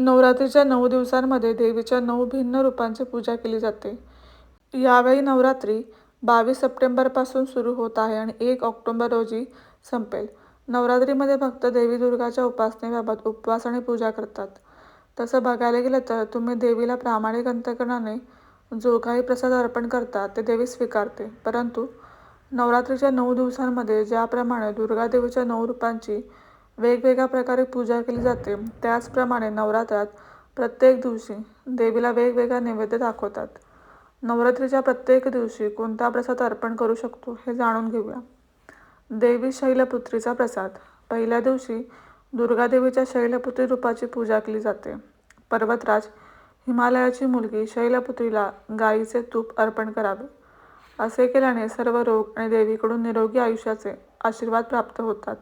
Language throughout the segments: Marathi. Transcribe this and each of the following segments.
नवरात्रीच्या नऊ दिवसांमध्ये देवीच्या नऊ भिन्न रूपांची पूजा केली जाते. यावेळी नवरात्री बावीस सप्टेंबरपासून सुरू होत आहे आणि एक ऑक्टोबर रोजी संपेल. नवरात्रीमध्ये भक्त देवी दुर्गाच्या उपासनेबाबत उपवास आणि पूजा करतात. तसं बघायला गेलं तर तुम्ही देवीला प्रामाणिक अंतकरणाने जो काही प्रसाद अर्पण करता ते देवी स्वीकारते. परंतु नवरात्रीच्या नऊ दिवसांमध्ये ज्याप्रमाणे दुर्गादेवीच्या नऊ रूपांची वेगवेगळ्या प्रकारे पूजा केली जाते, त्याचप्रमाणे नवरात्रात प्रत्येक दिवशी देवीला वेगवेगळा नैवेद्य दाखवतात. नवरात्रीच्या प्रत्येक दिवशी कोणता प्रसाद अर्पण करू शकतो हे जाणून घेऊया. देवी शैलपुत्रीचा प्रसाद पहिल्या दिवशी दुर्गादेवीच्या शैलपुत्री रूपाची पूजा केली जाते. पर्वतराज हिमालयाची मुलगी शैलपुत्रीला गायीचे तूप अर्पण करावे. असे केल्याने सर्व रोग आणि देवीकडून निरोगी आयुष्याचे आशीर्वाद प्राप्त होतात,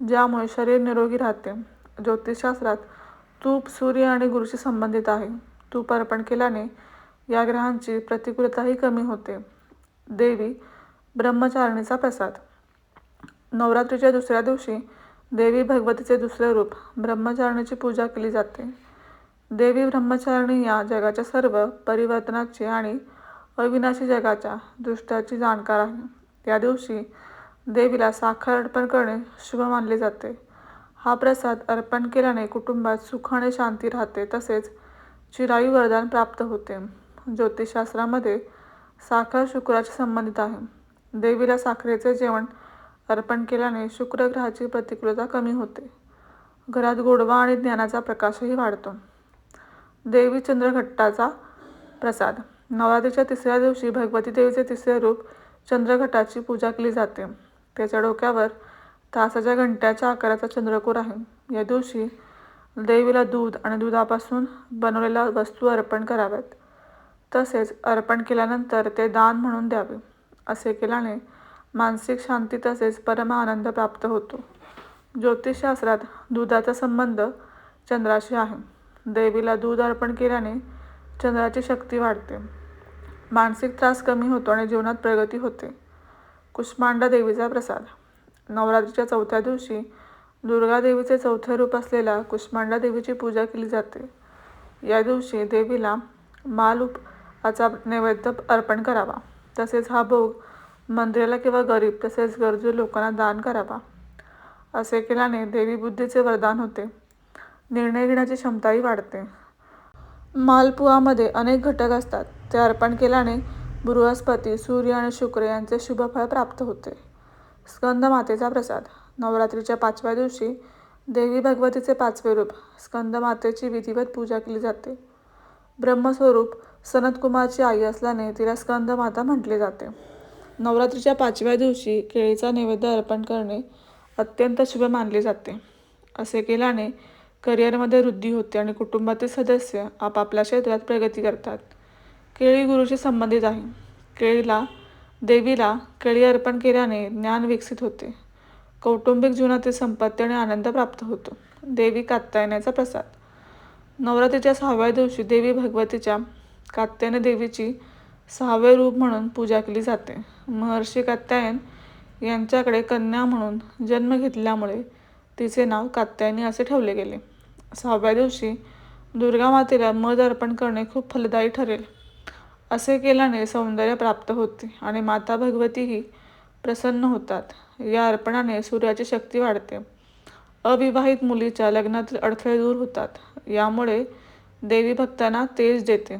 ज्यामुळे शरीर निरोगी राहते. ज्योतिषशास्त्रात तूप सूर्य आणि गुरुशी संबंधित आहे. तूप अर्पण केल्याने या ग्रहांची प्रतिकूलताही कमी होते. देवी ब्रह्मचारिणीचा प्रसाद नवरात्रीच्या दुसऱ्या दिवशी देवी भगवतीचे दुसरे रूप ब्रह्मचारिणीची पूजा केली जाते. देवी ब्रह्मचारिणी या जगाच्या सर्व परिवर्तनाची आणि अविनाशी जगाच्या दृष्ट्याची जाणकार आहे. या दिवशी देवीला साखर अर्पण करणे शुभ मानले जाते. हा प्रसाद अर्पण केल्याने कुटुंबात सुख आणि शांती राहते तसेच चिरायू वरदान प्राप्त होते. ज्योतिषशास्त्रामध्ये साखर शुक्राशी संबंधित आहे. देवीला साखरेचे जेवण अर्पण केल्याने शुक्रग्रहाची प्रतिकूलता कमी होते. घरात गोडवा आणि ज्ञानाचा प्रकाशही वाढतो. देवी चंद्रघट्टाचा प्रसाद नवरात्रीच्या तिसऱ्या दिवशी भगवती देवीचे तिसरे रूप चंद्रघटाची पूजा केली जाते. त्याच्या डोक्यावर तासाच्या घंट्याच्या आकाराचा चंद्रकोर आहे. या दिवशी देवीला दूध आणि दुधापासून बनवलेल्या वस्तू अर्पण कराव्यात. तसेच अर्पण केल्यानंतर ते दान म्हणून द्यावे. असे केल्याने मानसिक शांती तसेच परम आनंद प्राप्त होतो. ज्योतिषशास्त्रात दुधाचा संबंध चंद्राशी आहे. देवीला दूध अर्पण केल्याने चंद्राची शक्ती वाढते, मानसिक त्रास कमी होतो आणि जीवनात प्रगती होते. कुष्मांडा देवीचा प्रसाद नवरात्रीच्या चौथ्या दिवशी दुर्गादेवीचे चौथे रूप असलेल्या कुष्मांडा देवीची पूजा केली जाते. या दिवशी देवीला मालउपाचा नैवेद्य अर्पण करावा. तसेच हा भोग मंदिराला किंवा गरीब तसेच गरजू लोकांना दान करावा. असे केल्याने देवी बुद्धीचे वरदान होते, निर्णय घेण्याची क्षमताही वाढते. मालपुआमध्ये अनेक घटक असतात. ते अर्पण केल्याने बृहस्पती, सूर्य आणि शुक्र यांचे शुभफळ प्राप्त होते. स्कंदमातेचा प्रसाद नवरात्रीच्या पाचव्या दिवशी देवी भगवतीचे पाचवे रूप स्कंदमातेची विधिवत पूजा केली जाते. ब्रह्मस्वरूप सनतकुमारची आई असल्याने तिला स्कंदमाता म्हटले जाते. नवरात्रीच्या पाचव्या दिवशी केळीचा नैवेद्य अर्पण करणे अत्यंत शुभ मानले जाते. असे केल्याने करिअरमध्ये वृद्धी होते आणि कुटुंबातील सदस्य आपापल्या क्षेत्रात प्रगती करतात. केळी गुरुशी संबंधित आहे. केळीला देवीला केळी अर्पण केल्याने ज्ञान विकसित होते. कौटुंबिक जीवनातील संपत्ती आणि आनंद प्राप्त होतो. देवी कात्यायनाचा प्रसाद नवरात्रीच्या सहाव्या दिवशी देवी भगवतीच्या कात्यायन देवीची सहावे रूप म्हणून पूजा केली जाते. महर्षी कात्यायन यांच्याकडे कन्या म्हणून जन्म घेतल्यामुळे तिचे नाव कात्यायनी असे ठेवले गेले. सहाव्या दिवशी दुर्गा मातेला मध अर्पण करणे खूप फलदायी ठरेल. असे केल्याने सौंदर्य प्राप्त होते आणि माता भगवतीही प्रसन्न होतात. या अर्पणाने सूर्याची शक्ती वाढते. अविवाहित मुलीच्या लग्नातील अडथळे दूर होतात. यामुळे देवी भक्तांना तेज देते.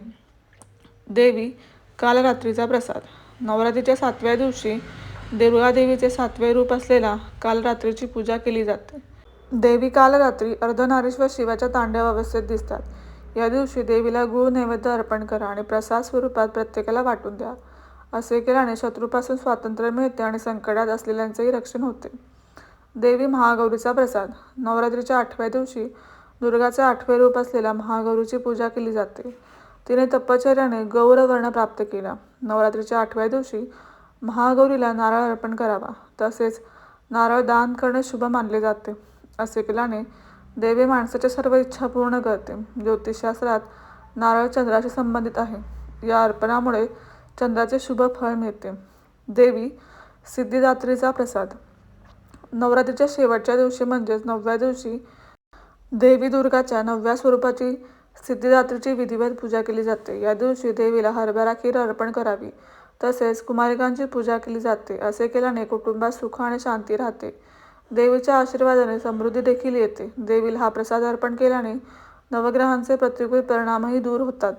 देवी कालरात्रीचा प्रसाद नवरात्रीच्या सातव्या दिवशी देवीचे सातवे रूप असलेला कालरात्रीची पूजा केली जाते. देवी कालरात्री अर्धनारीश्वर शिवाच्या तांडव अवस्थेत दिसतात. या दिवशी देवीला गुळ नैवेद्य अर्पण करा आणि प्रसाद स्वरूपात प्रत्येकाला वाटून द्या. असे केल्याने शत्रूपासून स्वातंत्र्य मिळते आणि संकटात असलेल्यांचेही रक्षण होते. देवी महागौरीचा प्रसाद नवरात्रीच्या आठव्या दिवशी दुर्गाचे आठवे रूप असलेल्या महागौरीची पूजा केली जाते. तिने तपश्चर्याने गौरवर्ण प्राप्त केला. नवरात्रीच्या आठव्या दिवशी महागौरीला नारळ अर्पण करावा. तसेच नारळ दान करणे शुभ मानले जाते. असे केल्याने देवी माणसाच्या सर्व इच्छा पूर्ण करते. ज्योतिषशास्त्रात नारळ चंद्राशी संबंधित आहे. या अर्पणामुळे चंद्राचे शुभ फळ मिळते. देवी सिद्धिदात्रीचा प्रसाद नवरात्रीच्या शेवटच्या दिवशी म्हणजेच नवव्या दिवशी देवी दुर्गाच्या नवव्या स्वरूपाची सिद्धिदात्रीची विधिवत पूजा केली जाते. या दिवशी देवीला हरभरा खीर अर्पण करावी. तसेच कुमारिकांची पूजा केली जाते. असे केल्याने कुटुंबात सुख आणि शांती राहते. देवीच्या आशीर्वादाने समृद्धी देखील येते. देवीला हा प्रसाद अर्पण केल्याने नवग्रहांचे प्रतिकूल परिणामही दूर होतात.